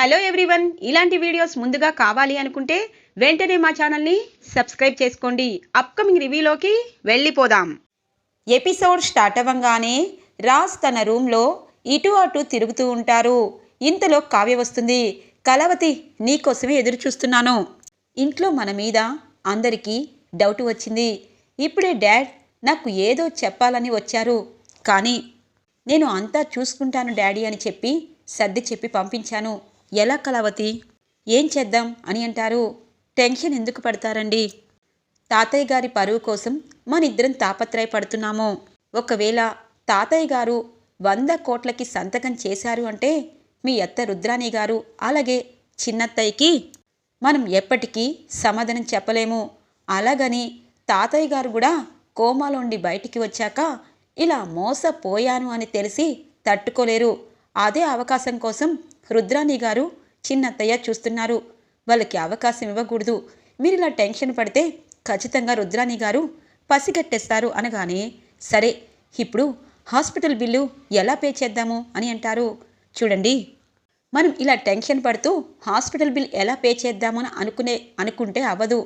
Hello everyone. ఇలాంటి videos ముందుగా కావాలి అనుకుంటే వెంటనే మా ఛానల్ని సబ్స్క్రైబ్ చేసుకోండి. అప్కమింగ్ రివ్యూలోకి వెళ్ళిపోదాం. ఎపిసోడ్ స్టార్ట్ అవ్వంగానే రాజ్ తన రూమ్లో ఇటు అటు తిరుగుతూ ఉంటారు. ఇంతలో కావ్య వస్తుంది. కలవతి నీకోసమే ఎదురు చూస్తున్నాను ఇంట్లో మన మీద అందరికీ డౌట్ వచ్చింది. ఇప్పుడే డాడ్ నాకు ఏదో చెప్పాలని వచ్చారు. కానీ నేను అంతా చూసుకుంటాను డాడీ అని చెప్పి సర్ది చెప్పి పంపించాను. ఎలా కలవతి ఏం చేద్దాం? అని అంటారు. టెన్షన్ ఎందుకు పడతారండి? తాతయ్య గారి పరువు కోసం మనిద్దరం తాపత్రయపడుతున్నాము. ఒకవేళ తాతయ్య గారు వంద కోట్లకి సంతకం చేశారు అంటే మీ అత్త రుద్రాణి గారు అలాగే చిన్నత్తయ్యకి మనం ఎప్పటికీ సమాధానం చెప్పలేము. అలాగని తాతయ్య గారు కూడా కోమాలోండి బయటికి వచ్చాక ఇలా మోసపోయాను అని తెలిసి తట్టుకోలేరు. అదే అవకాశం కోసం రుద్రాణి గారు చిన్నత్తయ్య చూస్తున్నారు. వాళ్ళకి అవకాశం ఇవ్వకూడదు. మీరు ఇలా టెన్షన్ పడితే ఖచ్చితంగా రుద్రాణి గారు పసిగట్టేస్తారు అనగానే సరే ఇప్పుడు హాస్పిటల్ బిల్లు ఎలా పే చేద్దాము అని అంటారు. చూడండి మనం ఇలా టెన్షన్ పడుతూ హాస్పిటల్ బిల్ ఎలా పే చేద్దామని అనుకునే అనుకుంటే అవ్వదు.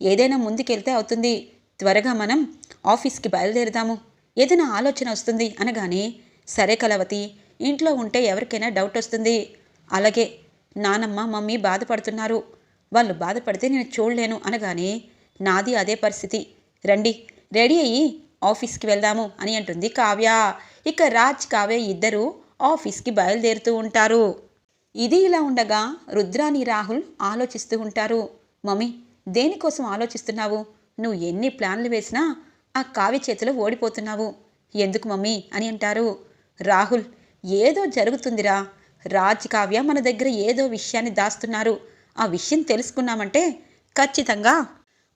ఏదైనా ముందుకెళ్తే అవుతుంది. త్వరగా మనం ఆఫీస్కి బయలుదేరుదాము. ఏదైనా ఆలోచన వస్తుంది అనగానే సరే కలవతి ఇంట్లో ఉంటే ఎవరికైనా డౌట్ వస్తుంది. అలాగే నానమ్మ మమ్మీ బాధపడుతున్నారు. వాళ్ళు బాధపడితే నేను చూడలేను అనగానే నాది అదే పరిస్థితి. రండి రెడీ అయ్యి ఆఫీస్కి వెళ్దాము అని అంటుంది కావ్య. ఇక రాజ్ కావ్య ఇద్దరు ఆఫీస్కి బయలుదేరుతూ ఉంటారు. ఇది ఇలా ఉండగా రుద్రాని రాహుల్ ఆలోచిస్తూ ఉంటారు. మమ్మీ దేనికోసం ఆలోచిస్తున్నావు? నువ్వు ఎన్ని ప్లాన్లు వేసినా ఆ కావ్య చేతిలో ఓడిపోతున్నావు. ఎందుకు మమ్మీ? అని అంటారు. రాహుల్ ఏదో జరుగుతుందిరా. రాజ్ కావ్య మన దగ్గర ఏదో విషయాన్ని దాస్తున్నారు. ఆ విషయం తెలుసుకున్నామంటే ఖచ్చితంగా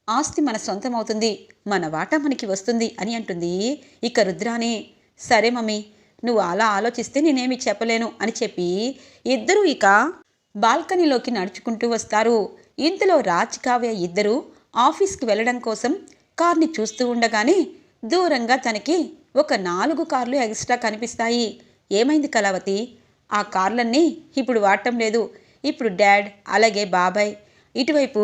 ఆస్తి మన సొంతం అవుతుంది మన వాటా మనకి వస్తుంది అని అంటుంది ఇక రుద్రాని. సరే మమ్మీ నువ్వు అలా ఆలోచిస్తే నేనేమి చెప్పలేను అని చెప్పి ఇద్దరూ ఇక బాల్కనీలోకి నడుచుకుంటూ వస్తారు. ఇంతలో రాజ్ కావ్య ఇద్దరు ఆఫీస్కి వెళ్ళడం కోసం కార్ని చూస్తూ ఉండగానే దూరంగా తనకి ఒక నాలుగు కార్లు ఎక్స్ట్రా కనిపిస్తాయి. ఏమైంది కళావతి? ఆ కార్లన్నీ ఇప్పుడు వాడటం లేదు. ఇప్పుడు డాడ్ అలాగే బాబాయ్ ఇటువైపు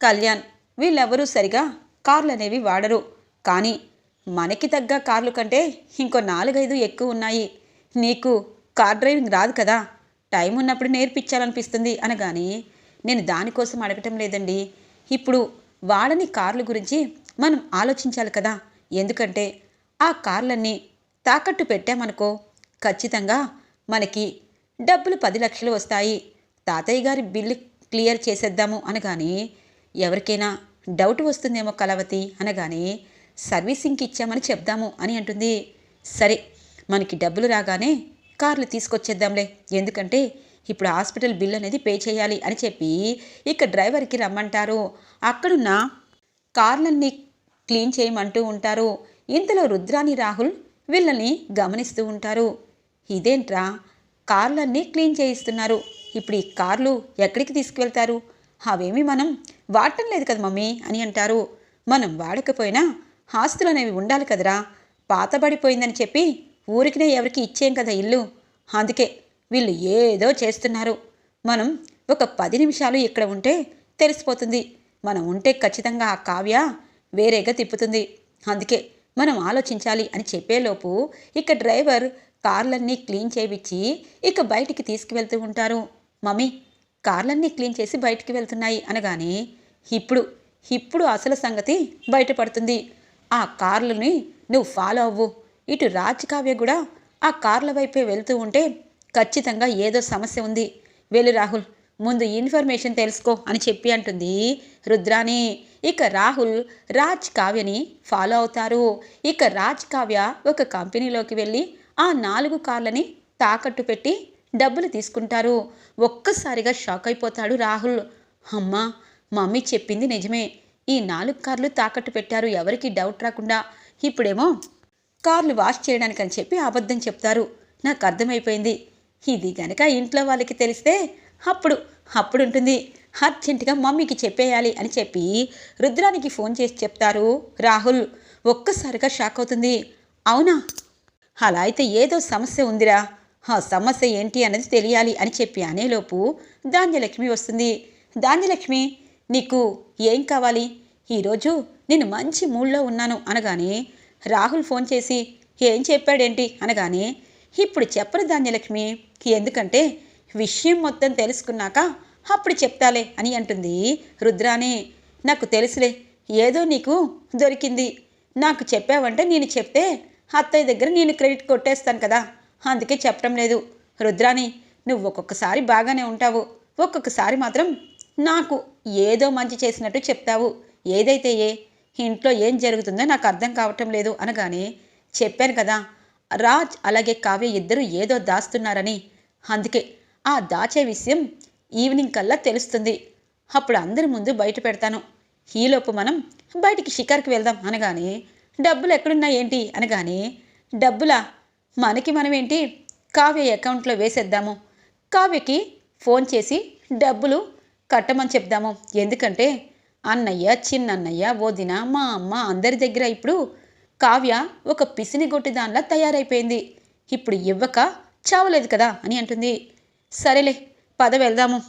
కళ్యాణ్ వీళ్ళెవరూ సరిగా కార్లు అనేవి వాడరు. కానీ మనకి తగ్గ కార్లు కంటే ఇంకో నాలుగైదు ఎక్కువ ఉన్నాయి. నీకు కార్ డ్రైవింగ్ రాదు కదా. టైం ఉన్నప్పుడు నేర్పించాలనిపిస్తుంది అనగాని నేను దానికోసం అడగటం లేదండి. ఇప్పుడు వాడని కార్ల గురించి మనం ఆలోచించాలి కదా. ఎందుకంటే ఆ కార్లన్నీ తాకట్టు పెట్టామనుకో ఖచ్చితంగా మనకి డబ్బులు పది లక్షలు వస్తాయి. తాతయ్య గారి బిల్లు క్లియర్ చేసేద్దాము అనగానే ఎవరికైనా డౌట్ వస్తుందేమో కలవతి అనగానే సర్వీసింగ్కి ఇచ్చామని చెప్దాము అని అంటుంది. సరే మనకి డబ్బులు రాగానే కార్లు తీసుకొచ్చేద్దాంలే. ఎందుకంటే ఇప్పుడు హాస్పిటల్ బిల్ అనేది పే చేయాలి అని చెప్పి ఇక డ్రైవర్కి రమ్మంటారు. అక్కడున్న కార్లన్నీ క్లీన్ చేయమంటూ ఉంటారు. ఇంతలో రుద్రాని రాహుల్ వీళ్ళని గమనిస్తూ ఉంటారు. ఇదేంట్రా? కార్లన్నీ క్లీన్ చేయిస్తున్నారు. ఇప్పుడు ఈ కార్లు ఎక్కడికి తీసుకువెళ్తారు? అవేమి మనం వాడటం లేదు కదా మమ్మీ అని అంటారు. మనం వాడకపోయినా ఆస్తులు అనేవి ఉండాలి కదరా. పాతబడిపోయిందని చెప్పి ఊరికినే ఎవరికి ఇచ్చేం కదా ఇల్లు. అందుకే వీళ్ళు ఏదో చేస్తున్నారు. మనం ఒక పది నిమిషాలు ఇక్కడ ఉంటే తెలిసిపోతుంది. మనం ఉంటే ఖచ్చితంగా ఆ కావ్య వేరేగా తిప్పుతుంది. అందుకే మనం ఆలోచించాలి అని చెప్పేలోపు ఇక డ్రైవర్ కార్లన్నీ క్లీన్ చేయించి ఇక బయటికి తీసుకువెళ్తూ ఉంటారు. మమ్మీ కార్లన్నీ క్లీన్ చేసి బయటికి వెళ్తున్నాయి అనగానే ఇప్పుడు ఇప్పుడు అసలు సంగతి బయటపడుతుంది. ఆ కార్లని నువ్వు ఫాలో అవ్వు. ఇటు రాజకావ్య కూడా ఆ కార్ల వైపే వెళ్తూ ఉంటే ఖచ్చితంగా ఏదో సమస్య ఉంది. వెళ్ళు రాహుల్ ముందు ఇన్ఫర్మేషన్ తెలుసుకో అని చెప్పి అంటుంది రుద్రాని ఇక రాహుల్ రాజ్ కావ్యని ఫాలో అవుతారు. ఇక రాజ్ కావ్య ఒక కంపెనీలోకి వెళ్ళి ఆ నాలుగు కార్లని తాకట్టు పెట్టి డబ్బులు తీసుకుంటారు. ఒక్కసారిగా షాక్ అయిపోతాడు రాహుల్. అమ్మా మమ్మీ చెప్పింది నిజమే. ఈ నాలుగు కార్లు తాకట్టు పెట్టారు. ఎవరికి డౌట్ రాకుండా ఇప్పుడేమో కార్లు వాష్ చేయడానికి అని చెప్పి అబద్ధం చెప్తారు. నాకు అర్థమైపోయింది. ఇది గనక ఇంట్లో వాళ్ళకి తెలిస్తే అప్పుడు అప్పుడు ఉంటుంది. అర్జెంటుగా మమ్మీకి చెప్పేయాలి అని చెప్పి రుద్రానికి ఫోన్ చేసి చెప్తారు రాహుల్. ఒక్కసారిగా షాక్ అవుతుంది. అవునా? అలా అయితే ఏదో సమస్య ఉందిరా. ఆ సమస్య ఏంటి అన్నది తెలియాలి అని చెప్పి అనేలోపు ధాన్యలక్ష్మి వస్తుంది. ధాన్యలక్ష్మి నీకు ఏం కావాలి? ఈరోజు నేను మంచి మూడ్లో ఉన్నాను అనగానే రాహుల్ ఫోన్ చేసి ఏం చెప్పాడేంటి? అనగానే ఇప్పుడు చెప్పరు ధాన్యలక్ష్మి. ఎందుకంటే విషయం మొత్తం తెలుసుకున్నాక అప్పుడు చెప్తాలే అని అంటుంది రుద్రాని. నాకు తెలుసులే ఏదో నీకు దొరికింది. నాకు చెప్పావంటే నేను చెప్తే అత్తయ్య దగ్గర నేను క్రెడిట్ కొట్టేస్తాను కదా. అందుకే చెప్పడం లేదు. రుద్రాని నువ్వు ఒక్కొక్కసారి బాగానే ఉంటావు. ఒక్కొక్కసారి మాత్రం నాకు ఏదో మంచి చేసినట్టు చెప్తావు. ఏదైతే ఏ ఇంట్లో ఏం జరుగుతుందో నాకు అర్థం కావటం లేదు అనగానే చెప్పాను కదా రాజ్ అలాగే కావ్య ఇద్దరు ఏదో దాస్తున్నారని. అందుకే ఆ దాచే విషయం ఈవినింగ్ కల్లా తెలుస్తుంది. అప్పుడు అందరి ముందు బయట పెడతాను. ఈలోపు మనం బయటికి షికార్కి వెళ్దాం అనగానే డబ్బులు ఎక్కడున్నాయి ఏంటి? అనగానే డబ్బులా? మనకి మనమేంటి? కావ్య అకౌంట్లో వేసేద్దాము. కావ్యకి ఫోన్ చేసి డబ్బులు కట్టమని చెప్దాము. ఎందుకంటే అన్నయ్య చిన్నన్నయ్య వదిన మా అమ్మ అందరి దగ్గర ఇప్పుడు కావ్య ఒక పిసిని గొట్టి దానిలా తయారైపోయింది. ఇప్పుడు ఇవ్వక చావలేదు కదా? అని అంటుంది. సరేలే పద వెళ్దాము.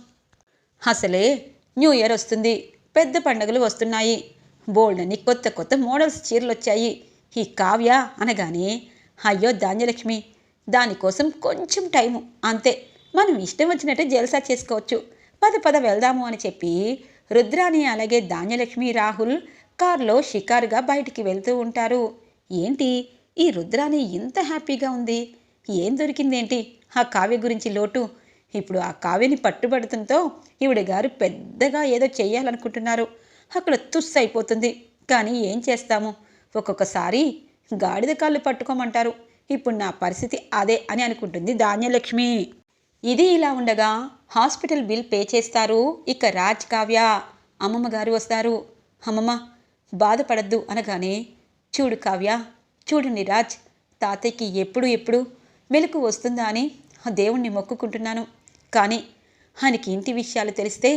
అసలే న్యూ ఇయర్ వస్తుంది. పెద్ద పండుగలు వస్తున్నాయి. బోల్డని కొత్త కొత్త మోడల్స్ చీరలు వచ్చాయి ఈ కావ్య అనగానే అయ్యో ధాన్యలక్ష్మి దానికోసం కొంచెం టైము అంతే. మనం ఇష్టం వచ్చినట్టు జలసా చేసుకోవచ్చు. పద పద వెళ్దాము అని చెప్పి రుద్రాని అలాగే ధాన్యలక్ష్మి రాహుల్ కారులో షికారుగా బయటికి వెళ్తూ ఉంటారు. ఏంటి? ఈ రుద్రాని ఇంత హ్యాపీగా ఉంది. ఏం దొరికిందేంటి? ఆ కావ్య గురించి లోటు. ఇప్పుడు ఆ కావ్యని పట్టుబడుతుంతో ఈవిడ గారు పెద్దగా ఏదో చేయాలనుకుంటున్నారు అక్కడ తుస్ అయిపోతుంది కానీ ఏం చేస్తాము? ఒక్కొక్కసారి గాడిద కాళ్ళు పట్టుకోమంటారు. ఇప్పుడు నా పరిస్థితి అదే అని అనుకుంటుంది ధాన్యలక్ష్మి. ఇది ఇలా ఉండగా హాస్పిటల్ బిల్ పే చేస్తారు. ఇక రాజ్ కావ్య అమ్మమ్మ గారు వస్తారు. అమ్మమ్మ బాధపడద్దు అనగానే చూడు కావ్య చూడండి రాజ్ తాతయ్యకి ఎప్పుడు ఎప్పుడు మెలకు వస్తుందా అని దేవుణ్ణి మొక్కుకుంటున్నాను. కానీ ఆయనకి ఇంటి విషయాలు తెలిస్తే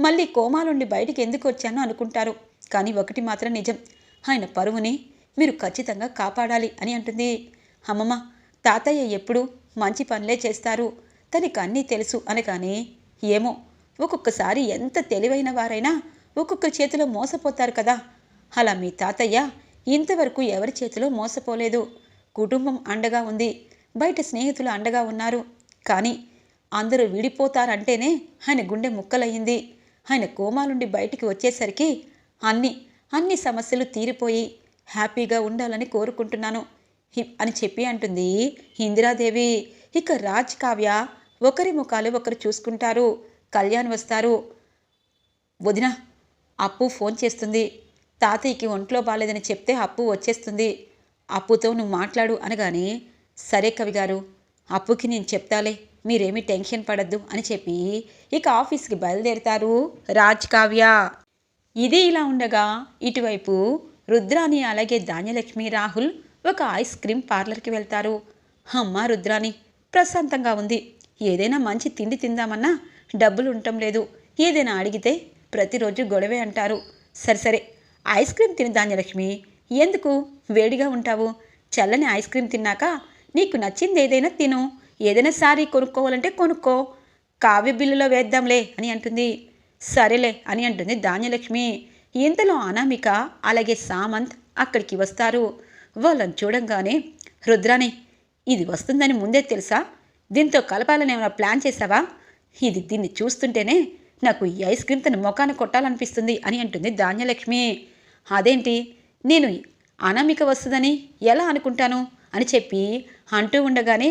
మళ్ళీ కోమాలుండి బయటికి ఎందుకు వచ్చానో అనుకుంటారు. కానీ ఒకటి మాత్రం నిజం. ఆయన పరువుని మీరు ఖచ్చితంగా కాపాడాలి అని అంటుంది. అమ్మమ్మ తాతయ్య ఎప్పుడు మంచి పనులే చేస్తారు. తనకి అన్నీ తెలుసు అనగానే ఏమో ఒక్కొక్కసారి ఎంత తెలివైన వారైనా ఒక్కొక్క చేతిలో మోసపోతారు కదా. అలా మీ తాతయ్య ఇంతవరకు ఎవరి చేతిలో మోసపోలేదు. కుటుంబం అండగా ఉంది. బయట స్నేహితులు అండగా ఉన్నారు. కానీ అందరూ విడిపోతారంటేనే ఆయన గుండె ముక్కలయ్యింది. ఆయన కోమాలుండి బయటికి వచ్చేసరికి అన్ని అన్ని సమస్యలు తీరిపోయి హ్యాపీగా ఉండాలని కోరుకుంటున్నాను. అని చెప్పి అంటుంది. ఇందిరాదేవి ఇక రాజ్ కావ్య ఒకరి ముఖాలు ఒకరు చూసుకుంటారు. కళ్యాణ్ వస్తారు. వదిన అప్పు ఫోన్ చేస్తుంది. తాతయ్యకి ఒంట్లో బాలేదని చెప్తే అప్పు వచ్చేస్తుంది. అప్పుతో నువ్వు మాట్లాడు అనగానే సరే కవి గారు అప్పుకి నేను చెప్తాలే. మీరేమీ టెన్షన్ పడద్దు అని చెప్పి ఇక ఆఫీస్కి బయలుదేరుతారు రాజ్ కావ్య. ఇది ఇలా ఉండగా ఇటువైపు రుద్రాని అలాగే ధాన్యలక్ష్మి రాహుల్ ఒక ఐస్ క్రీమ్ పార్లర్కి వెళ్తారు. అమ్మ రుద్రాని ప్రశాంతంగా ఉంది. ఏదైనా మంచి తిండి తిందామన్నా డబ్బులు ఉండటం లేదు. ఏదైనా అడిగితే ప్రతిరోజు గొడవే అంటారు. సరే సరే ఐస్ క్రీమ్ తిని ధాన్యలక్ష్మి ఎందుకు వేడిగా ఉంటావు? చల్లని ఐస్ క్రీమ్ తిన్నాక నీకు నచ్చింది ఏదైనా తిను. ఏదైనా సారీ కొనుక్కోవాలంటే కొనుక్కో. కావ్య బిల్లులో వేద్దాంలే అని అంటుంది. సరేలే అని అంటుంది ధాన్యలక్ష్మి. ఇంతలో అనామిక అలాగే సామంత్ అక్కడికి వస్తారు. వాళ్ళని చూడంగానే రుద్రాని ఇది వస్తుందని ముందే తెలుసా? దీంతో కలపాలని ఏమైనా ప్లాన్ చేసావా ఇది దీన్ని చూస్తుంటేనే నాకు ఈ ఐస్ క్రీమ్ తన ముఖాన్ని కొట్టాలనిపిస్తుంది అని అంటుంది ధాన్యలక్ష్మి. అదేంటి? నేను అనామిక వస్తుందని ఎలా అనుకుంటాను? అని చెప్పి అంటూ ఉండగానే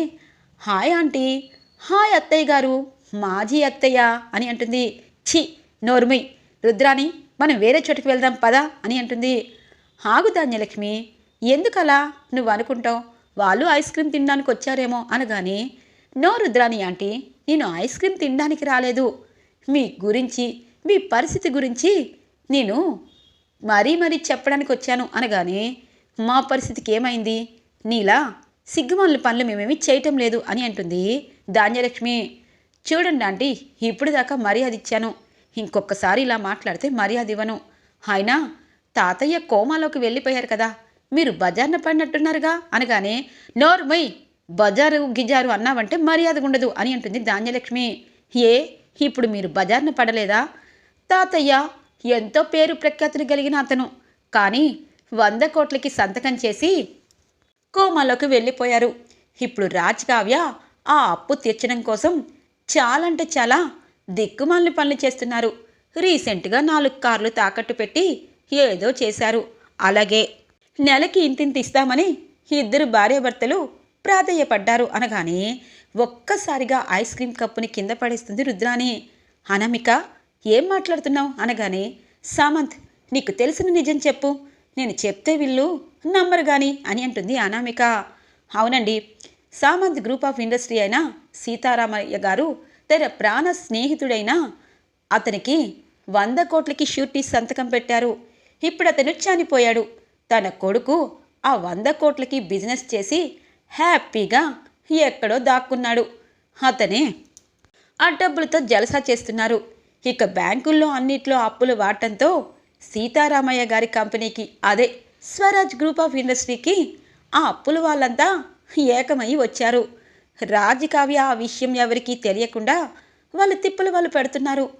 హాయ్ ఆంటీ. హాయ్ అత్తయ్య గారు. మాజీ అత్తయ్య అని అంటుంది. ఛీ నోర్మి రుద్రాని మనం వేరే చోటుకి వెళ్దాం పదా అని అంటుంది. ఆగు ధాన్యలక్ష్మి ఎందుకలా? నువ్వు అనుకుంటావు. వాళ్ళు ఐస్ క్రీమ్ తినడానికి వచ్చారేమో అనగానే నో రుద్రాని ఆంటీ నేను ఐస్ క్రీమ్ తినడానికి రాలేదు. మీ గురించి మీ పరిస్థితి గురించి నేను మరీ మరీ చెప్పడానికి వచ్చాను అనగానే మా పరిస్థితికి ఏమైంది? నీలా? సిగ్గుమాల పనులు మేమేమి చేయటం లేదు అని అంటుంది ధాన్యలక్ష్మి. చూడండి ఆంటీ ఇప్పుడు దాకా మర్యాద ఇచ్చాను. ఇంకొకసారి ఇలా మాట్లాడితే మర్యాద ఇవ్వను. అయినా తాతయ్య కోమాలోకి వెళ్ళిపోయారు కదా మీరు బజార్న పడినట్టున్నారుగా అనగానే నోర్మై బజారు గిజారు అన్నావంటే మర్యాద ఉండదు అని అంటుంది ధాన్యలక్ష్మి. ఏ ఇప్పుడు మీరు బజార్న పడలేదా? తాతయ్య ఎంతో పేరు ప్రఖ్యాతులు కలిగిన అతను. కానీ వంద కోట్లకి సంతకం చేసి కోమాలోకి వెళ్ళిపోయారు. ఇప్పుడు రాజ్ కావ్య ఆ అప్పు తీర్చడం కోసం చాలా అంటే చాలా దిక్కుమాలిన పనులు చేస్తున్నారు. రీసెంట్గా నాలుగు కార్లు తాకట్టు పెట్టి ఏదో చేశారు. అలాగే నెలకి ఇంతింత ఇస్తామని ఇద్దరు భార్యాభర్తలు ప్రాధేయపడ్డారు అనగానే ఒక్కసారిగా ఐస్ క్రీమ్ కప్పుని కింద పడేస్తుంది రుద్రాని అనామిక ఏం మాట్లాడుతున్నావు? అనగానే సామంత్ నీకు తెలిసిన నిజం చెప్పు. నేను చెప్తే వీళ్ళు నంబరు గాని అని అంటుంది అనామిక. అవునండి. సామంత్ గ్రూప్ ఆఫ్ ఇండస్ట్రీ అయిన సీతారామయ్య గారు తన ప్రాణ స్నేహితుడైన అతనికి వంద కోట్లకి షూరిటీ సంతకం పెట్టారు. ఇప్పుడు అతను చనిపోయాడు. తన కొడుకు ఆ వంద కోట్లకి బిజినెస్ చేసి హ్యాపీగా ఎక్కడో దాక్కున్నాడు. అతనే ఆ డబ్బులతో జలసా చేస్తున్నారు. ఇక బ్యాంకుల్లో అన్నిట్లో అప్పులు వాడటంతో సీతారామయ్య గారి కంపెనీకి అదే స్వరాజ్ గ్రూప్ ఆఫ్ ఇండస్ట్రీకి ఆ అప్పుల వాళ్ళంతా ఏకమై వచ్చారు. రాజకావ్య ఆ విషయం ఎవరికీ తెలియకుండా వాళ్ళు తిప్పులు వాళ్ళు పెడుతున్నారు.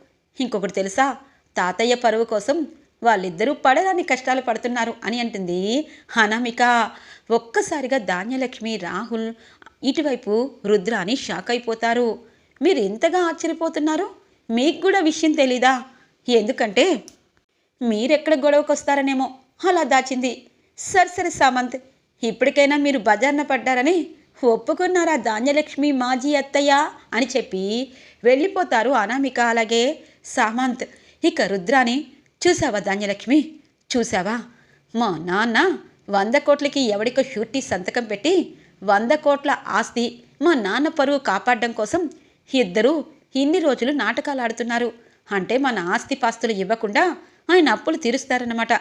ఇంకొకటి తెలుసా? తాతయ్య పరువు కోసం వాళ్ళిద్దరూ పడరాని కష్టాలు పడుతున్నారు అని అంటుంది అనామిక. ఒక్కసారిగా ధాన్యలక్ష్మి రాహుల్ ఇటువైపు రుద్ర అని షాక్ అయిపోతారు. మీరు ఎంతగా ఆశ్చర్యపోతున్నారు? మీకు కూడా విషయం తెలీదా? ఎందుకంటే మీరెక్కడ గొడవకొస్తారనేమో అలా దాచింది సరే సరే సామంత్. ఇప్పటికైనా మీరు బజార్న పడ్డారని ఒప్పుకున్నారా ధాన్యలక్ష్మి మాజీ అత్తయ్య అని చెప్పి వెళ్ళిపోతారు అనామిక అలాగే సామంత్. ఇక రుద్రాని చూసావా ధాన్యలక్ష్మి? చూసావా మా నాన్న వంద కోట్లకి ఎవడికో షూరిటీ సంతకం పెట్టి వంద కోట్ల ఆస్తి మా నాన్న పరువు కాపాడడం కోసం ఇద్దరూ ఇన్ని రోజులు నాటకాలు ఆడుతున్నారు. అంటే మన ఆస్తి పాస్తులు ఇవ్వకుండా ఆయన అప్పులు తీరుస్తారన్నమాట.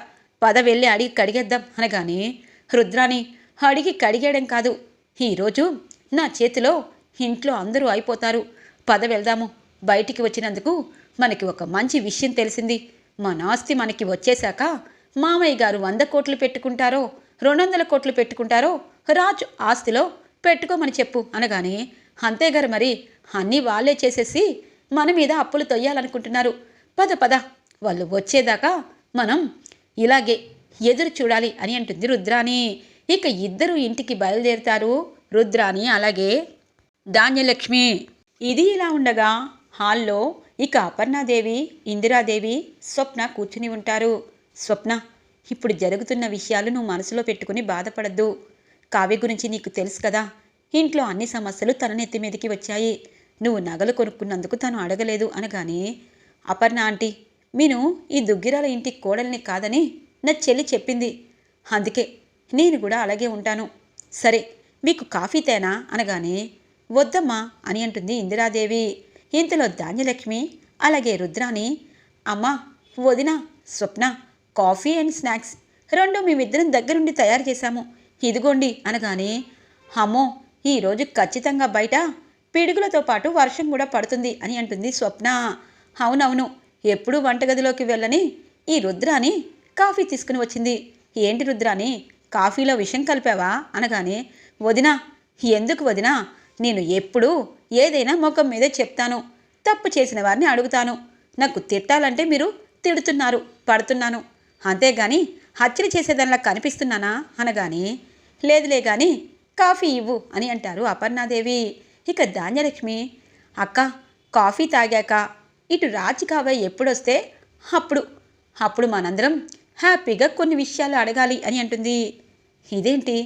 పద వెళ్ళి అడిగి కడిగేద్దాం అనగానే రుద్రాని అడిగి కడిగేయడం కాదు. ఈరోజు నా చేతిలో ఇంట్లో అందరూ అయిపోతారు. పద వెళ్దాము. బయటికి వచ్చినందుకు మనకి ఒక మంచి విషయం తెలిసింది. మన ఆస్తి మనకి వచ్చేశాక మామయ్య గారు వంద కోట్లు పెట్టుకుంటారో రెండు వందల కోట్లు పెట్టుకుంటారో రాజు ఆస్తిలో పెట్టుకోమని చెప్పు అనగానే అంతేగారు మరి అన్నీ వాళ్ళే చేసేసి మన మీద అప్పులు తొయ్యాలనుకుంటున్నారు. పద పద. వాళ్ళు వచ్చేదాకా మనం ఇలాగే ఎదురు చూడాలి అని అంటుంది రుద్రాణి. ఇక ఇద్దరు ఇంటికి బయలుదేరుతారు రుద్రాణి అలాగే ధాన్యలక్ష్మి. ఇది ఇలా ఉండగా హాల్లో ఇక అపర్ణాదేవి ఇందిరాదేవి స్వప్న కూర్చుని ఉంటారు. స్వప్న ఇప్పుడు జరుగుతున్న విషయాలు నువ్వు మనసులో పెట్టుకుని బాధపడద్దు. కావ్య గురించి నీకు తెలుసు కదా. ఇంట్లో అన్ని సమస్యలు తన నెత్తి మీదకి వచ్చాయి. నువ్వు నగలు కొనుక్కున్నందుకు తను అడగలేదు అనగానే అపర్ణ ఆంటీ మీను ఈ దుగ్గిరాల ఇంటి కోడల్ని కాదని నా చెల్లి చెప్పింది. అందుకే నేను కూడా అలాగే ఉంటాను. సరే మీకు కాఫీ తేనా? అనగానే వద్దమ్మా అని అంటుంది ఇందిరాదేవి. ఇంతలో ధాన్యలక్ష్మి అలాగే రుద్రాని అమ్మా వదిన స్వప్న కాఫీ అండ్ స్నాక్స్ రెండు మేమిద్దరం దగ్గరుండి తయారు చేశాము. ఇదిగోండి అనగానే అమ్మో ఈరోజు ఖచ్చితంగా బయట పిడుగులతో పాటు వర్షం కూడా పడుతుంది అని అంటుంది స్వప్న. అవునవును ఎప్పుడూ వంటగదిలోకి వెళ్ళని ఈ రుద్రాని కాఫీ తీసుకుని వచ్చింది. ఏంటి రుద్రాని? కాఫీలో విషం కలిపావా? అనగానే వదినా ఎందుకు వదినా? నేను ఎప్పుడూ ఏదైనా ముఖం మీదే చెప్తాను. తప్పు చేసిన వారిని అడుగుతాను. నాకు తిట్టాలంటే మీరు తిడుతున్నారు పడుతున్నాను. అంతేగాని హత్యలు చేసేదానిలా కనిపిస్తున్నానా? అనగాని లేదులే గాని కాఫీ ఇవ్వు అని అంటారు అపర్ణాదేవి. ఇక ధాన్యలక్ష్మి అక్క కాఫీ తాగాక ఇటు రాజుకావ ఎప్పుడొస్తే అప్పుడు. అప్పుడు మనందరం హ్యాపీగా కొన్ని విషయాలు అడగాలి అని అంటుంది. ఇదేంటి?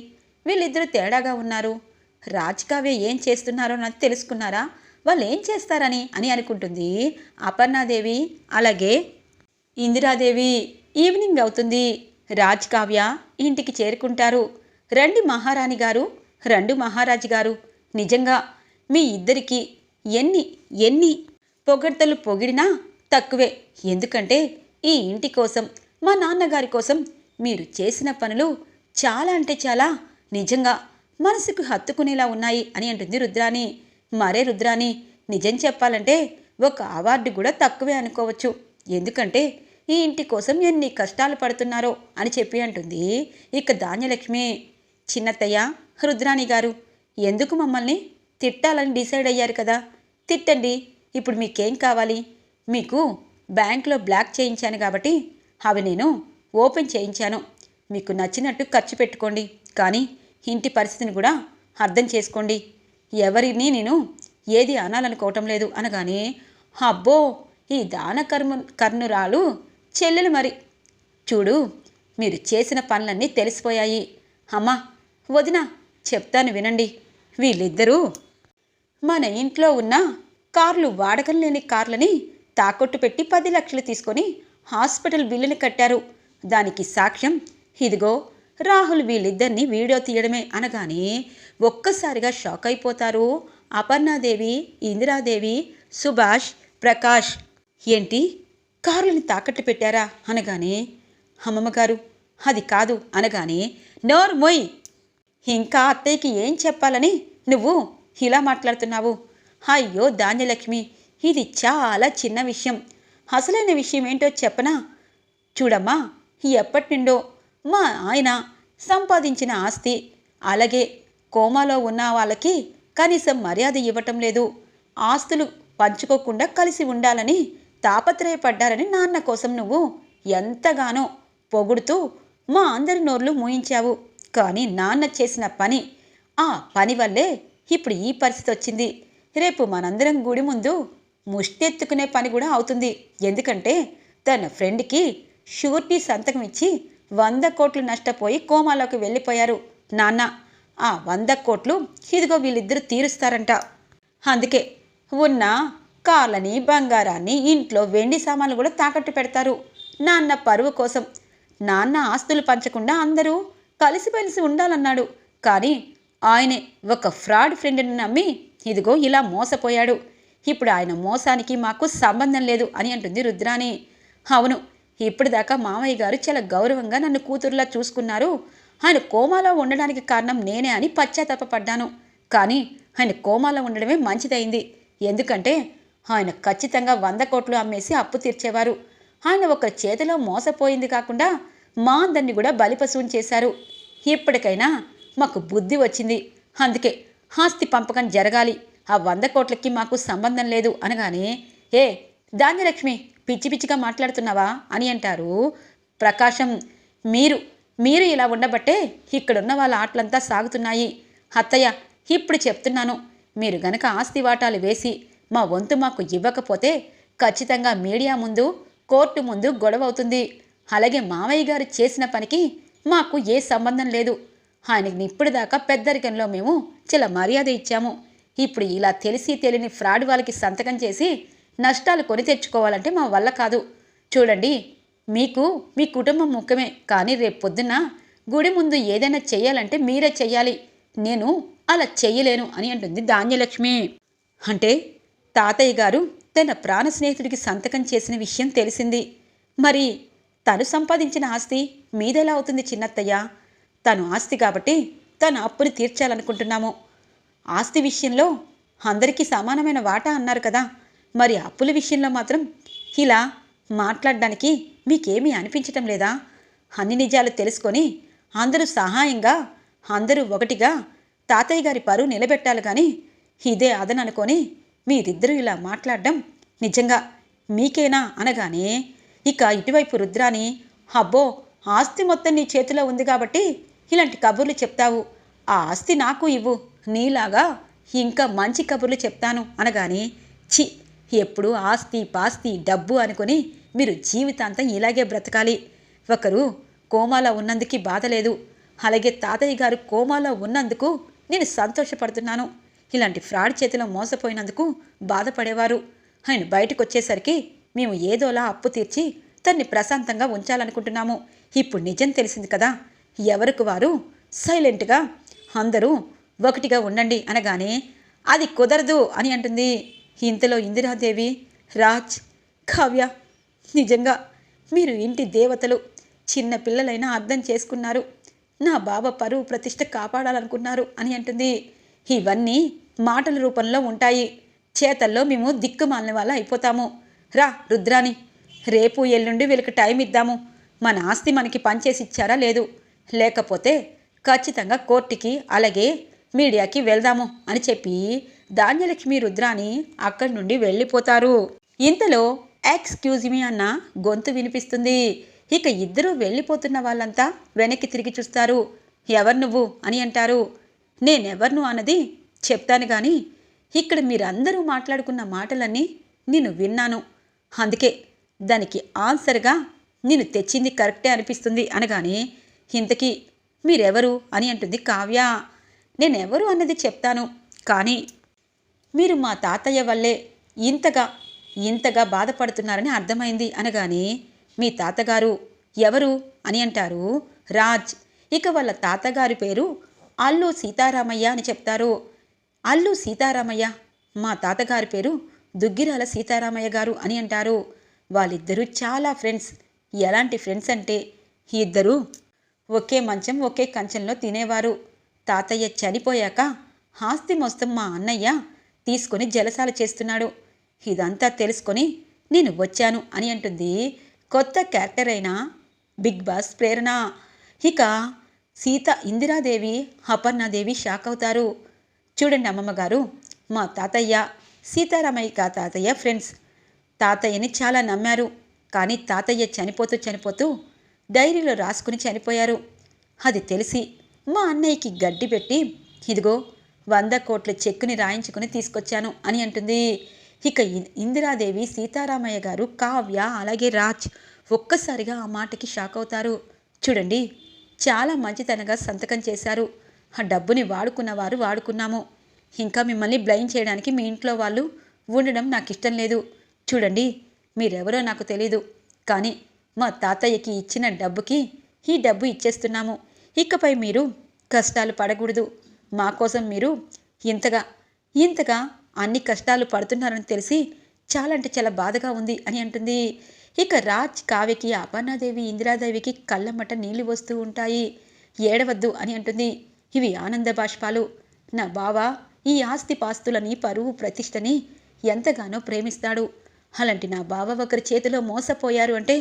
వీళ్ళిద్దరూ తేడాగా ఉన్నారు. రాజకావ్య ఏం చేస్తున్నారో నాకు తెలుసుకున్నారా? వాళ్ళు ఏం చేస్తారని అని అనుకుంటుంది. అపర్ణాదేవి అలాగే ఇందిరాదేవి ఈవినింగ్ అవుతుంది. రాజ్ కావ్య ఇంటికి చేరుకుంటారు. రండి మహారాణి గారు రండు మహారాజు గారు. నిజంగా మీ ఇద్దరికి ఎన్ని ఎన్ని పొగడ్తలు పొగిడినా తక్కువే. ఎందుకంటే ఈ ఇంటి కోసం మా నాన్నగారి కోసం మీరు చేసిన పనులు చాలా అంటే చాలా నిజంగా మనసుకు హత్తుకునేలా ఉన్నాయి అని అంటుంది రుద్రాణి. మరే రుద్రాణి నిజం చెప్పాలంటే ఒక అవార్డు కూడా తక్కువే అనుకోవచ్చు. ఎందుకంటే ఈ ఇంటి కోసం ఎన్ని కష్టాలు పడుతున్నారో అని చెప్పి అంటుంది ఇక ధాన్యలక్ష్మి. చిన్నత్తయ్య రుద్రాణి గారు ఎందుకు మమ్మల్ని తిట్టాలని డిసైడ్ అయ్యారు కదా? తిట్టండి ఇప్పుడు మీకేం కావాలి? మీకు బ్యాంక్లో బ్లాక్ చేయించాను కాబట్టి అవి నేను ఓపెన్ చేయించాను. మీకు నచ్చినట్టు ఖర్చు పెట్టుకోండి. కానీ ఇంటి పరిస్థితిని కూడా అర్థం చేసుకోండి. ఎవరిని నేను ఏది అనాలనుకోవటం లేదు అనగానే అబ్బో ఈ దాన కర్మ కర్ణురాలు చెల్లెలు మరి. చూడు మీరు చేసిన పనులన్నీ తెలిసిపోయాయి. అమ్మా వదిన చెప్తాను వినండి. వీళ్ళిద్దరూ మన ఇంట్లో ఉన్న కార్లు వాడకం లేని కార్లని తాకట్టు పెట్టి పది లక్షలు తీసుకొని హాస్పిటల్ బిల్లుని కట్టారు. దానికి సాక్ష్యం ఇదిగో రాహుల్ వీళ్ళిద్దరిని వీడియో తీయడమే అనగానే ఒక్కసారిగా షాక్ అయిపోతారు. అపర్ణాదేవి ఇందిరాదేవి సుభాష్ ప్రకాష్. ఏంటి? కార్లని తాకట్టు పెట్టారా అనగానే అమ్మమ్మ గారు అది కాదు అనగానే నోర్ మొయ్. ఇంకా అత్తయ్యకి ఏం చెప్పాలని నువ్వు ఇలా మాట్లాడుతున్నావు? అయ్యో ధాన్యలక్ష్మి ఇది చాలా చిన్న విషయం. అసలైన విషయం ఏంటో చెప్పనా? చూడమ్మా ఎప్పటి నుండో మా ఆయన సంపాదించిన ఆస్తి. అలాగే కోమాలో ఉన్న వాళ్ళకి కనీసం మర్యాద ఇవ్వటం లేదు. ఆస్తులు పంచుకోకుండా కలిసి ఉండాలని తాపత్రయపడ్డారని నాన్న కోసం నువ్వు ఎంతగానో పొగుడుతూ మా అందరి నోర్లు మూయించావు. కానీ నాన్న చేసిన పని ఆ పని వల్లే ఇప్పుడు ఈ పరిస్థితి వచ్చింది రేపు మనందరం గుడి ముందు ముష్టెత్తుకునే పని కూడా అవుతుంది. ఎందుకంటే తన ఫ్రెండ్కి షూరిటీ సంతకం ఇచ్చి వంద కోట్లు నష్టపోయి కోమాలోకి వెళ్ళిపోయారు నాన్న. ఆ వంద కోట్లు ఇదిగో వీళ్ళిద్దరూ తీరుస్తారంట. అందుకే ఉన్న కాలని బంగారాన్ని ఇంట్లో వెండి సామాన్లు కూడా తాకట్టు పెడతారు. నాన్న పరువు కోసం. నాన్న ఆస్తులు పంచకుండా అందరూ కలిసిమెలిసి ఉండాలన్నాడు. కానీ ఆయనే ఒక ఫ్రాడ్ ఫ్రెండ్ని నమ్మి ఇదిగో ఇలా మోసపోయాడు. ఇప్పుడు ఆయన మోసానికి మాకు సంబంధం లేదు అని అంటుంది రుద్రాణి. అవును ఇప్పటిదాకా మామయ్య గారు చాలా గౌరవంగా నన్ను కూతురులా చూసుకున్నారు. ఆయన కోమాలో ఉండడానికి కారణం నేనే అని పశ్చాత్తాపడ్డాను. కానీ ఆయన కోమాలో ఉండడమే మంచిదైంది. ఎందుకంటే ఆయన ఖచ్చితంగా వంద కోట్లు అమ్మేసి అప్పు తీర్చేవారు. ఆయన ఒక చేతిలో మోసపోయింది కాకుండా మా అందరిని కూడా బలిపశువుని చేశారు. ఇప్పటికైనా మాకు బుద్ధి వచ్చింది. అందుకే ఆస్తి పంపకం జరగాలి. ఆ వంద కోట్లకి మాకు సంబంధం లేదు అనగానే ఏ ధాన్యలక్ష్మి పిచ్చి పిచ్చిగా మాట్లాడుతున్నావా? అని అంటారు ప్రకాశం. మీరు మీరు ఇలా ఉండబట్టే ఇక్కడున్న వాళ్ళ ఆటలంతా సాగుతున్నాయి. అత్తయ్య ఇప్పుడు చెప్తున్నాను. మీరు గనక ఆస్తి వాటాలు వేసి మా వంతు మాకు ఇవ్వకపోతే ఖచ్చితంగా మీడియా ముందు కోర్టు ముందు గొడవ అవుతుంది అలాగే మామయ్య గారు చేసిన పనికి మాకు ఏ సంబంధం లేదు. ఆయనకి ఇప్పటిదాకా పెద్దరికంలో మేము చాలా మర్యాద ఇచ్చాము. ఇప్పుడు ఇలా తెలిసి తెలియని ఫ్రాడ్ వాళ్ళకి సంతకం చేసి నష్టాలు కొని తెచ్చుకోవాలంటే మా వల్ల కాదు. చూడండి మీకు మీ కుటుంబం ముఖ్యమే. కానీ రేపు పొద్దున్న గుడి ముందు ఏదైనా చెయ్యాలంటే మీరే చెయ్యాలి. నేను అలా చెయ్యలేను అని అంటుంది ధాన్యలక్ష్మి. అంటే తాతయ్య గారు తన ప్రాణ స్నేహితుడికి సంతకం చేసిన విషయం తెలిసింది. మరి తను సంపాదించిన ఆస్తి మీదెలా అవుతుంది చిన్నత్తయ్య? తను ఆస్తి కాబట్టి తన అప్పుని తీర్చాలనుకుంటున్నాము. ఆస్తి విషయంలో అందరికీ సమానమైన వాటా అన్నారు కదా. మరి అప్పుల విషయంలో మాత్రం ఇలా మాట్లాడడానికి మీకేమీ అనిపించటం లేదా? అన్ని నిజాలు తెలుసుకొని అందరూ సహాయంగా అందరూ ఒకటిగా తాతయ్య గారి పరువు నిలబెట్టాలి కానీ ఇదే అదననుకొని మీరిద్దరూ ఇలా మాట్లాడడం నిజంగా మీకేనా అనగానే ఇక ఇటువైపు రుద్రాని అబ్బో ఆస్తి మొత్తం నీ చేతిలో ఉంది కాబట్టి ఇలాంటి కబుర్లు చెప్తావు. ఆ ఆస్తి నాకు ఇవ్వు. నీలాగా ఇంకా మంచి కబుర్లు చెప్తాను అనగానే చి ఎప్పుడు ఆస్తి పాస్తి డబ్బు అనుకొని మీరు జీవితాంతం ఇలాగే బ్రతకాలి. ఒకరు కోమాలో ఉన్నందుకు బాధ లేదు. అలాగే తాతయ్య గారు కోమాలో ఉన్నందుకు నేను సంతోషపడుతున్నాను. ఇలాంటి ఫ్రాడ్ చేతిలో మోసపోయినందుకు బాధపడేవారు. ఆయన బయటకు వచ్చేసరికి మేము ఏదోలా అప్పు తీర్చి తన్ని ప్రశాంతంగా ఉంచాలనుకుంటున్నాము. ఇప్పుడు నిజం తెలిసింది కదా. ఎవరికి వారు? సైలెంట్గా అందరూ ఒకటిగా ఉండండి అనగానే అది కుదరదు అని అంటుంది ఇంతలో ఇందిరాదేవి. రాజ్ కావ్య నిజంగా మీరు ఇంటి దేవతలు చిన్న పిల్లలైనా అర్థం చేసుకున్నారు. నా బావ పరువు ప్రతిష్ట కాపాడాలనుకున్నారు అని అంటుంది. ఇవన్నీ మాటల రూపంలో ఉంటాయి. చేతల్లో మేము దిక్కుమాలిన వాళ్ళ అయిపోతాము. రా రుద్రాని రేపు ఎల్లుండి వీళ్ళకి టైం ఇద్దాము. మన ఆస్తి మనకి పంచేసి ఇచ్చారా లేదు? లేకపోతే ఖచ్చితంగా కోర్టుకి అలాగే మీడియాకి వెళ్దాము అని చెప్పి ధాన్యలక్ష్మి రుద్రాని అక్కడి నుండి వెళ్ళిపోతారు. ఇంతలో ఎక్స్క్యూజ్ మీ అన్న గొంతు వినిపిస్తుంది. ఇక ఇద్దరూ వెళ్ళిపోతున్న వాళ్ళంతా వెనక్కి తిరిగి చూస్తారు. ఎవరు నువ్వు? అని అంటారు. నేనెవర్ను? అన్నది చెప్తాను కానీ ఇక్కడ మీరందరూ మాట్లాడుకున్న మాటలన్నీ నేను విన్నాను. అందుకే దానికి ఆన్సర్గా నేను తెచ్చింది కరెక్టే అనిపిస్తుంది అనగానే ఇంతకీ మీరెవరు? అని అంటుంది కావ్య. నేనెవరు అన్నది చెప్తాను. కానీ మీరు మా తాతయ్య వల్లే ఇంతగా ఇంతగా బాధపడుతున్నారని అర్థమైంది అనగానే మీ తాతగారు ఎవరు అని అంటారు? రాజ్. ఇక వాళ్ళ తాతగారి పేరు అల్లు సీతారామయ్య అని చెప్తారు. అల్లు సీతారామయ్య మా తాతగారి పేరు దుగ్గిరాల సీతారామయ్య గారు అని అంటారు. వాళ్ళిద్దరూ చాలా ఫ్రెండ్స్. ఎలాంటి ఫ్రెండ్స్ అంటే ఇద్దరూ ఒకే మంచం ఒకే కంచంలో తినేవారు. తాతయ్య చనిపోయాక ఆస్తి మొత్తం మా అన్నయ్య తీసుకొని జలసాలు చేస్తున్నాడు. ఇదంతా తెలుసుకొని నేను వచ్చాను అని అంటుంది కొత్త క్యారెక్టర్ అయిన బిగ్ బాస్ ప్రేరణ. ఇక సీత ఇందిరాదేవి అపర్ణాదేవి షాక్ అవుతారు. చూడండి అమ్మమ్మ గారు మా తాతయ్య సీతారామయ్య తాతయ్య ఫ్రెండ్స్ తాతయ్యని చాలా నమ్మారు. కానీ తాతయ్య చనిపోతూ చనిపోతూ డైరీలో రాసుకుని చనిపోయారు. అది తెలిసి మా అన్నయ్యకి గడ్డి పెట్టి ఇదిగో వంద కోట్ల చెక్కుని రాయించుకుని తీసుకొచ్చాను అని అంటుంది. ఇక ఇందిరాదేవి సీతారామయ్య గారు కావ్య అలాగే రాజ్ ఒక్కసారిగా ఆ మాటకి షాక్ అవుతారు. చూడండి చాలా మంచితనంగా సంతకం చేశారు. ఆ డబ్బుని వాడుకున్నవారు వాడుకున్నాము. ఇంకా మిమ్మల్ని బ్లైండ్ చేయడానికి మీ ఇంట్లో వాళ్ళు ఉండడం నాకు ఇష్టం లేదు. చూడండి మీరెవరో నాకు తెలీదు. కానీ మా తాతయ్యకి ఇచ్చిన డబ్బుకి ఈ డబ్బు ఇచ్చేస్తున్నాము. ఇకపై మీరు కష్టాలు పడకూడదు. మా కోసం మీరు ఇంతగా ఇంతగా అన్ని కష్టాలు పడుతున్నారని తెలిసి చాలా అంటే చాలా బాధగా ఉంది అని అంటుంది. ఇక రాజ్ కావ్యకి అపర్ణాదేవి ఇందిరాదేవికి కళ్ళమట నీళ్ళు వస్తూ ఉంటాయి. ఏడవద్దు అని అంటుంది. ఇవి ఆనంద బాష్పాలు. నా బావ ఈ ఆస్తి పాస్తులని పరువు ప్రతిష్టని ఎంతగానో ప్రేమిస్తాడు. అలాంటి నా బావ ఒకరి చేతిలో మోసపోయారు అంటే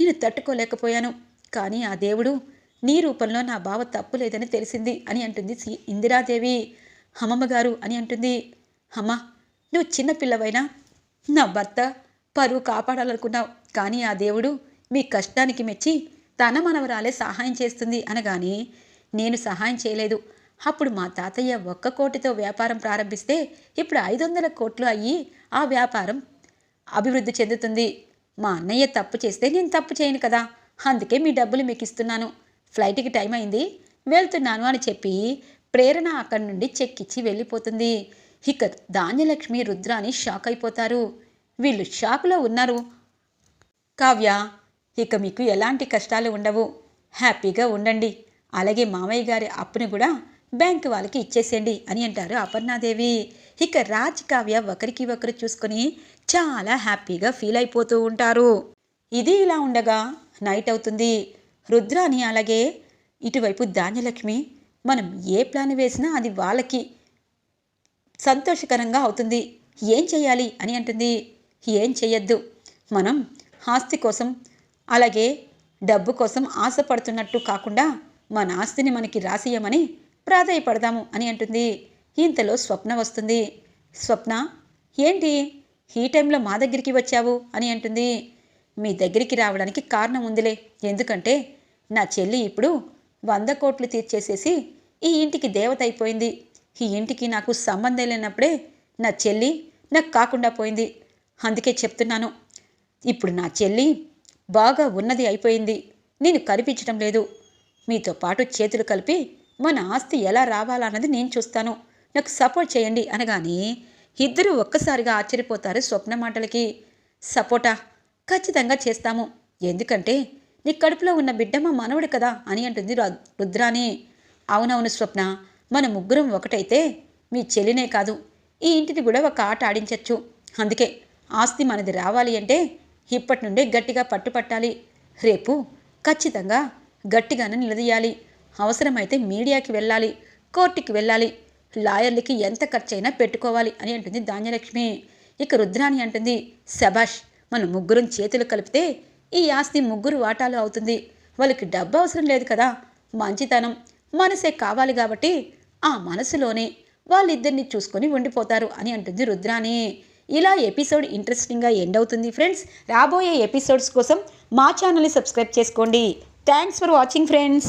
నేను తట్టుకోలేకపోయాను. కానీ ఆ దేవుడు నీ రూపంలో నా బావ తప్పు లేదని తెలిసింది అని అంటుంది సి- ఇందిరాదేవి. హమమ్మగారు అని అంటుంది. హమ్మ నువ్వు చిన్న పిల్లవైనా నా భర్త పరువు కాపాడాలనుకున్నావు. కానీ ఆ దేవుడు మీ కష్టానికి మెచ్చి తన మనవరాలే సహాయం చేస్తుంది అనగాని నేను సహాయం చేయలేదు. అప్పుడు మా తాతయ్య ఒక్క కోటితో వ్యాపారం ప్రారంభిస్తే ఇప్పుడు ఐదు వందల కోట్లు అయ్యి ఆ వ్యాపారం అభివృద్ధి చెందుతుంది. మా అన్నయ్య తప్పు చేస్తే నేను తప్పు చేయను కదా. అందుకే మీ డబ్బులు మీకు ఇస్తున్నాను. ఫ్లైట్కి టైం అయింది. వెళ్తున్నాను అని చెప్పి ప్రేరణ అక్కడి నుండి చెక్ ఇచ్చి వెళ్ళిపోతుంది. ఇక ధాన్యలక్ష్మి రుద్రాని షాక్ అయిపోతారు. వీళ్ళు షాక్లో ఉన్నారు. కావ్య ఇక మీకు ఎలాంటి కష్టాలు ఉండవు. హ్యాపీగా ఉండండి. అలాగే మామయ్య గారి అప్పుని కూడా బ్యాంక్ వాళ్ళకి ఇచ్చేసేయండి అని అంటారు అపర్ణాదేవి. ఇక రాజ్ కావ్య ఒకరికి ఒకరు చూసుకొని చాలా హ్యాపీగా ఫీల్ అయిపోతూ ఉంటారు. ఇది ఇలా ఉండగా నైట్ అవుతుంది. రుద్రాని అలాగే ఇటువైపు ధాన్యలక్ష్మి మనం ఏ ప్లాన్ వేసినా అది వాళ్ళకి సంతోషకరంగా అవుతుంది. ఏం చేయాలి అని అంటుంది. ఏం చేయొద్దు మనం ఆస్తి కోసం అలాగే డబ్బు కోసం ఆశపడుతున్నట్టు కాకుండా మన ఆస్తిని మనకి రాసియమని ప్రాధాయపడదాము అని అంటుంది. ఇంతలో స్వప్న వస్తుంది. స్వప్న ఏంటి? ఈ టైంలో మా దగ్గరికి వచ్చావు? అని అంటుంది. మీ దగ్గరికి రావడానికి కారణం ఉందిలే. ఎందుకంటే నా చెల్లి ఇప్పుడు వంద కోట్లు తీర్చేసేసి ఈ ఇంటికి దేవత అయిపోయింది. ఈ ఇంటికి నాకు సంబంధం లేనప్పుడే నా చెల్లి నాకు కాకుండా పోయింది. అందుకే చెప్తున్నాను. ఇప్పుడు నా చెల్లి బాగా ఉన్నది అయిపోయింది. నేను కనిపించడం లేదు. మీతో పాటు చేతులు కలిపి మన ఆస్తి ఎలా రావాలన్నది నేను చూస్తాను. నాకు సపోర్ట్ చేయండి అనగానే ఇద్దరూ ఒక్కసారిగా ఆశ్చర్యపోతారు స్వప్న మాటలకి. సపోటా ఖచ్చితంగా చేస్తాము. ఎందుకంటే నీ కడుపులో ఉన్న బిడ్డ మా మనవడు కదా అని అంటుంది రుద్రాని. అవునవును స్వప్న మన ముగ్గురం ఒకటైతే మీ చెల్లినే కాదు. ఈ ఇంటిని కూడా ఒక ఆట ఆడించచ్చు. అందుకే ఆస్తి మనది రావాలి అంటే ఇప్పటి నుండే గట్టిగా పట్టుపట్టాలి. రేపు ఖచ్చితంగా గట్టిగానే నిలదీయాలి. అవసరమైతే మీడియాకి వెళ్ళాలి కోర్టుకి వెళ్ళాలి లాయర్లకి ఎంత ఖర్చైనా పెట్టుకోవాలి అని అంటుంది ధాన్యలక్ష్మి. ఇక రుద్రాని అంటుంది శభాష్ మన ముగ్గురం చేతులు కలిపితే ఈ ఆస్తి ముగ్గురు వాటాలు అవుతుంది. వాళ్ళకి డబ్బు అవసరం లేదు కదా మంచితనం. మనసే కావాలి కాబట్టి ఆ మనసులోనే వాళ్ళిద్దరిని చూసుకొని ఉండిపోతారు అని అంటుంది రుద్రాని ఇలా ఎపిసోడ్ ఇంట్రెస్టింగ్గా ఎండ్ అవుతుంది ఫ్రెండ్స్. రాబోయే ఎపిసోడ్స్ కోసం మా ఛానల్ని సబ్స్క్రైబ్ చేసుకోండి. Thanks for watching friends.